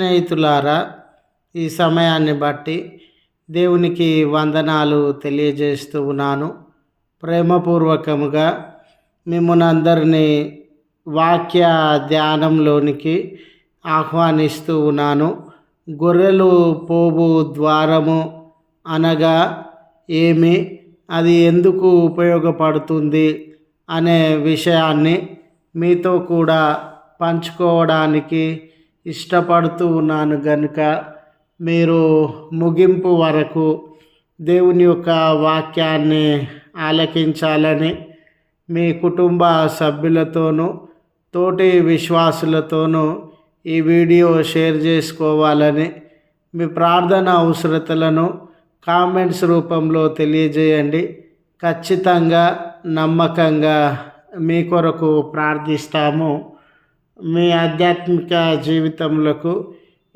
స్నేహితులారా ఈ సమయాన్ని బట్టి దేవునికి వందనాలు తెలియజేస్తూ ఉన్నాను. ప్రేమపూర్వకముగా మిమ్మల్ని అందరినీ వాక్య ధ్యానంలోనికి ఆహ్వానిస్తూ ఉన్నాను. గొర్రెలు పోబు ద్వారము అనగా ఏమి? అది ఎందుకు ఉపయోగపడుతుంది అనే విషయాన్ని మీతో కూడా పంచుకోవడానికి ఇష్టపడుతూ ఉన్నాను గనుక మీరు ముగింపు వరకు దేవుని యొక్క వాక్యాన్ని ఆలకించాలని మీ కుటుంబ సభ్యులతోనూ తోటి విశ్వాసులతోనూ ఈ వీడియో షేర్ చేసుకోవాలని మీ ప్రార్థన అవసరతలను కామెంట్స్ రూపంలో తెలియజేయండి. ఖచ్చితంగా నమ్మకంగా మీ కొరకు ప్రార్థిస్తాము. మీ ఆధ్యాత్మిక జీవితములకు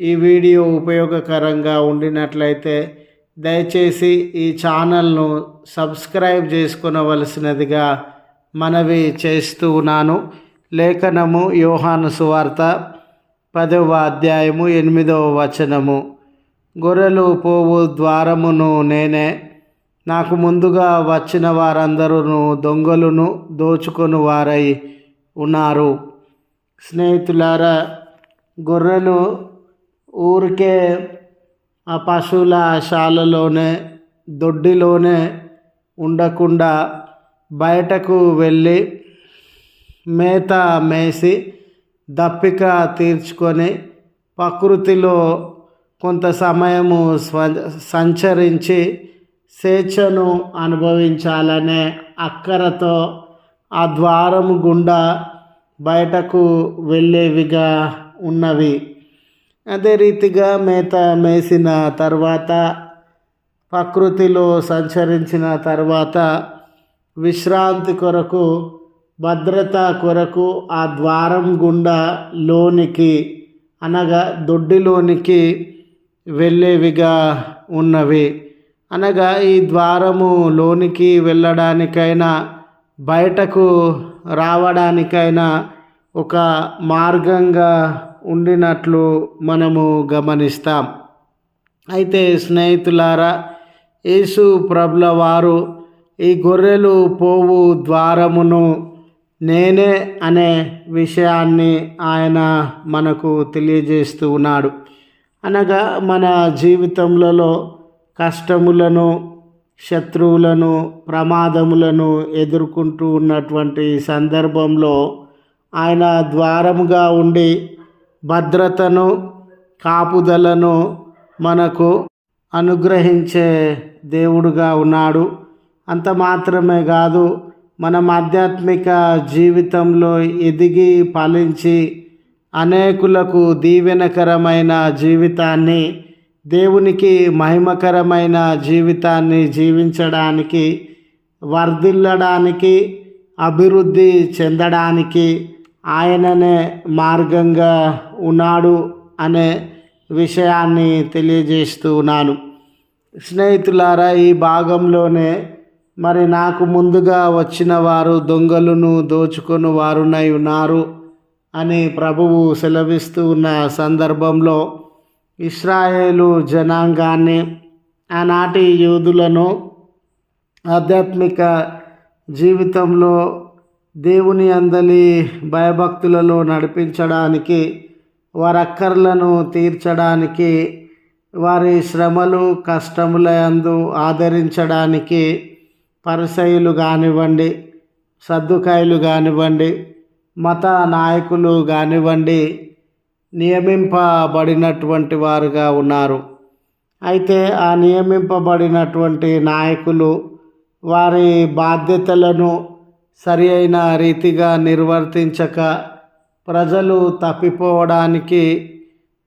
ఈ వీడియో ఉపయోగకరంగా ఉండినట్లయితే దయచేసి ఈ ఛానల్ను సబ్స్క్రైబ్ చేసుకునవలసినదిగా మనవి చేస్తూ ఉన్నాను. లేఖనము యోహాను సువార్త పదవ అధ్యాయము ఎనిమిదవ వచనము. గొర్రెలు పోవు ద్వారమును నేనే నాకు ముందుగా వచ్చిన వారందరూ దొంగలను దోచుకొని వారై ఉన్నారు. స్నేహితులారా గొర్రెలు ఊరికే ఆ పశువుల శాలలోనే దొడ్డిలోనే ఉండకుండా బయటకు వెళ్ళి మేత మేసి దప్పిక తీర్చుకొని ప్రకృతిలో కొంత సమయము సంచరించి స్వేచ్ఛను అనుభవించాలనే అక్కరతో ఆ ద్వారము గుండా బయటకు వెళ్ళేవిగా ఉన్నవి. అదే రీతిగా మేత మేసిన తర్వాత ప్రకృతిలో సంచరించిన తర్వాత విశ్రాంతి కొరకు భద్రత కొరకు ఆ ద్వారం గుండా లోనికి అనగా దొడ్డిలోనికి వెళ్ళేవిగా ఉన్నవి. అనగా ఈ ద్వారము లోనికి వెళ్ళడానికైనా బయటకు రావడానికైనా ఒక మార్గంగా ఉండినట్లు మనము గమనిస్తాం. అయితే స్నేహితులారా యేసు ప్రభుల వారు ఈ గొర్రెలు పోవు ద్వారమును నేనే అనే విషయాన్ని ఆయన మనకు తెలియజేస్తూ ఉన్నాడు. అనగా మన జీవితంలో కష్టములను శత్రువులను ప్రమాదములను ఎదుర్కొంటూ ఉన్నటువంటి సందర్భంలో ఆయన ద్వారముగా ఉండి భద్రతను కాపుదలను మనకు అనుగ్రహించే దేవుడుగా ఉన్నాడు. అంత మాత్రమే కాదు మనం ఆధ్యాత్మిక జీవితంలో ఎదిగి ఫలించి అనేకులకు దీవెనకరమైన జీవితాన్ని దేవునికి మహిమకరమైన జీవితాన్ని జీవించడానికి వర్ధిల్లడానికి అభివృద్ధి చెందడానికి ఆయననే మార్గంగా ఉన్నాడు అనే విషయాన్ని తెలియజేస్తూ ఉన్నాను. స్నేహితులారా ఈ భాగంలోనే మరి నాకు ముందుగా వచ్చిన వారు దొంగలను దోచుకొని వారునై ఉన్నారు అని ప్రభువు సెలవిస్తూ ఉన్న సందర్భంలో ఇస్రాయేలు జనాంగాన్ని ఆనాటి యూదులను ఆధ్యాత్మిక జీవితంలో దేవుని అందలి భయభక్తులలో నడిపించడానికి వారి అక్కర్లను తీర్చడానికి వారి శ్రమలు కష్టముల అందు ఆదరించడానికి పరిసయులు కానివ్వండి సర్దుకాయలు కానివ్వండి మత నాయకులు కానివ్వండి నియమింపబడినటువంటి వారుగా ఉన్నారు. అయితే ఆ నియమింపబడినటువంటి నాయకులు వారి బాధ్యతలను సరి అయిన రీతిగా నిర్వర్తించక ప్రజలు తప్పిపోవడానికి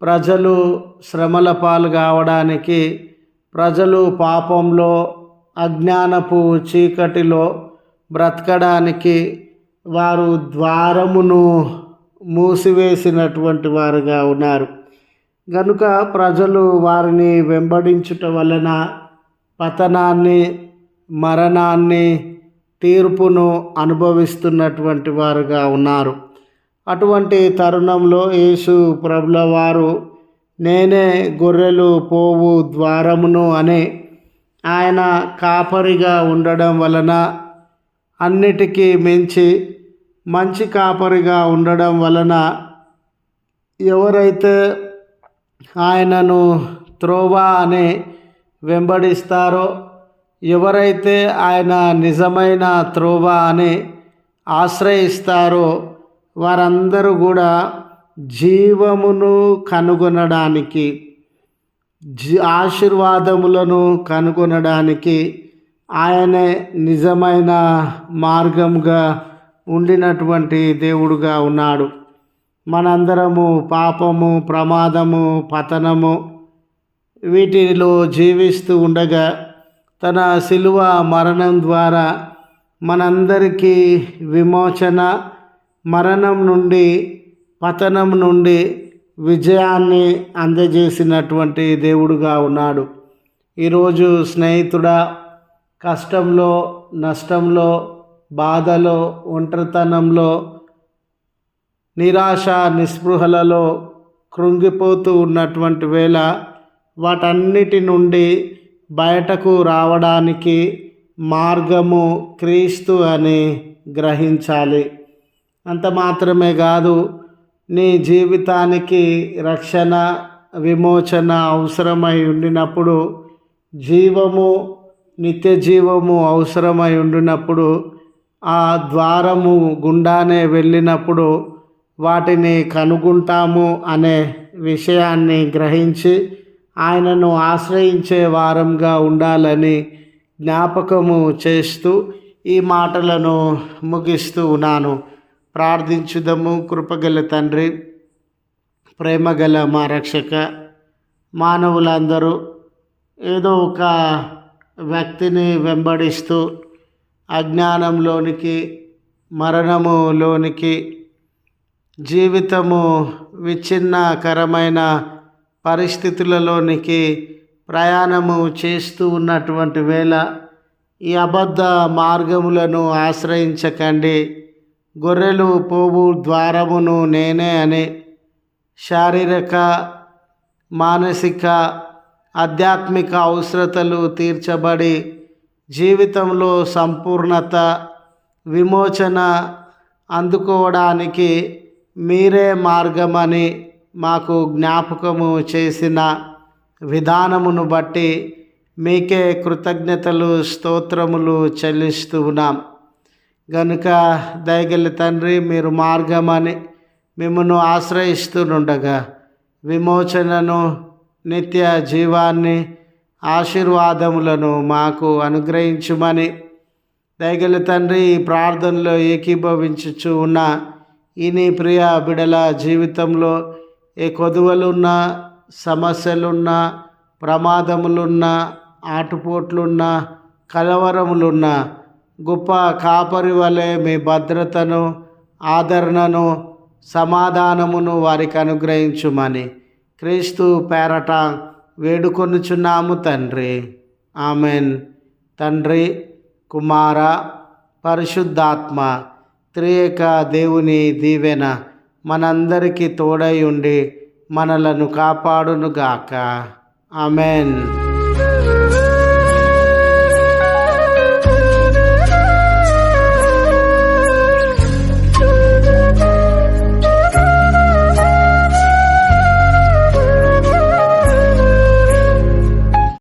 ప్రజలు శ్రమల పాలు కావడానికి ప్రజలు పాపంలో అజ్ఞానపు చీకటిలో బ్రతకడానికి వారు ద్వారమును మూసివేసినటువంటి వారుగా ఉన్నారు. గనుక ప్రజలు వారిని వెంబడించుట వలన పతనాన్ని మరణాన్ని తీర్పును అనుభవిస్తున్నటువంటి వారుగా ఉన్నారు. అటువంటి తరుణంలో యేసు ప్రభుల వారు నేనే గొర్రెలు పోవు ద్వారమును అని ఆయన కాపరిగా ఉండడం వలన అన్నిటికీ మించి మంచి కాపరిగా ఉండడం వలన ఎవరైతే ఆయనను త్రోవా అని వెంబడిస్తారో ఎవరైతే ఆయన నిజమైన త్రోవ అని ఆశ్రయిస్తారో వారందరూ కూడా జీవమును కనుగొనడానికి ఆశీర్వాదములను కనుగొనడానికి ఆయనే నిజమైన మార్గంగా ఉండినటువంటి దేవుడుగా ఉన్నాడు. మనందరము పాపము ప్రమాదము పతనము వీటిలో జీవిస్తూ ఉండగా తన శిలువ మరణం ద్వారా మనందరికీ విమోచన మరణం నుండి పతనం నుండి విజయాన్ని అందజేసినటువంటి దేవుడుగా ఉన్నాడు. ఈరోజు స్నేహితుడా కష్టంలో నష్టంలో బాధలో ఒంటరితనంలో నిరాశ నిస్పృహలలో కృంగిపోతూ ఉన్నటువంటి వేళ వాటన్నిటి నుండి బయటకు రావడానికి మార్గము క్రీస్తు అని గ్రహించాలి. అంత మాత్రమే కాదు నీ జీవితానికి రక్షణ విమోచన అవసరమై ఉండినప్పుడు జీవము నిత్య జీవము అవసరమై ఉండినప్పుడు ఆ ద్వారము గుండానే వెళ్ళినప్పుడు వాటిని కనుగొంటాము అనే విషయాన్ని గ్రహించి ఆయనను ఆశ్రయించే వారంగా ఉండాలని జ్ఞాపకము చేస్తూ ఈ మాటలను ముగిస్తూ ఉన్నాను. ప్రార్థించుదము. కృపగల తండ్రి ప్రేమగల మా రక్షక మానవులందరూ ఏదో ఒక వ్యక్తిని వెంబడిస్తూ అజ్ఞానంలోనికి మరణములోనికి జీవితము విచ్ఛిన్నకరమైన పరిస్థితులలోనికి ప్రయాణము చేస్తూ ఉన్నటువంటి వేళ ఈ అబద్ధ మార్గములను ఆశ్రయించకండి. గొర్రెలు పోవు ద్వారమును నేనే అని శారీరక మానసిక ఆధ్యాత్మిక అవసరతలు తీర్చబడి జీవితంలో సంపూర్ణత విమోచన అందుకోవడానికి మీరే మార్గమని మాకు జ్ఞాపకము చేసిన విధానమును బట్టి మీకే కృతజ్ఞతలు స్తోత్రములు చెల్లిస్తూ ఉన్నాం. గనుక దయగలి తండ్రి మీరు మార్గమని మిమ్మను ఆశ్రయిస్తూనుండగా విమోచనను నిత్య జీవాన్ని ఆశీర్వాదములను మాకు అనుగ్రహించుమని దయగలి తండ్రి ఈ ప్రార్థనలో ఏకీభవించుచు ఉన్న ఈ నీ ప్రియ బిడల జీవితంలో ఏ కొదువలున్నా సమస్యలున్నా ప్రమాదములున్నా ఆటుపోట్లున్నా కలవరములున్నా గొప్ప కాపరి వలె మీ భద్రతను ఆదరణను సమాధానమును వారికి అనుగ్రహించుమని క్రీస్తు పేరట వేడుకొనుచున్నాము తండ్రి. ఆమెన్. తండ్రి కుమార పరిశుద్ధాత్మ త్రియేక దేవుని దీవెన మనందరికీ తోడై ఉండి మనలను కాపాడునుగాక. ఆమెన్.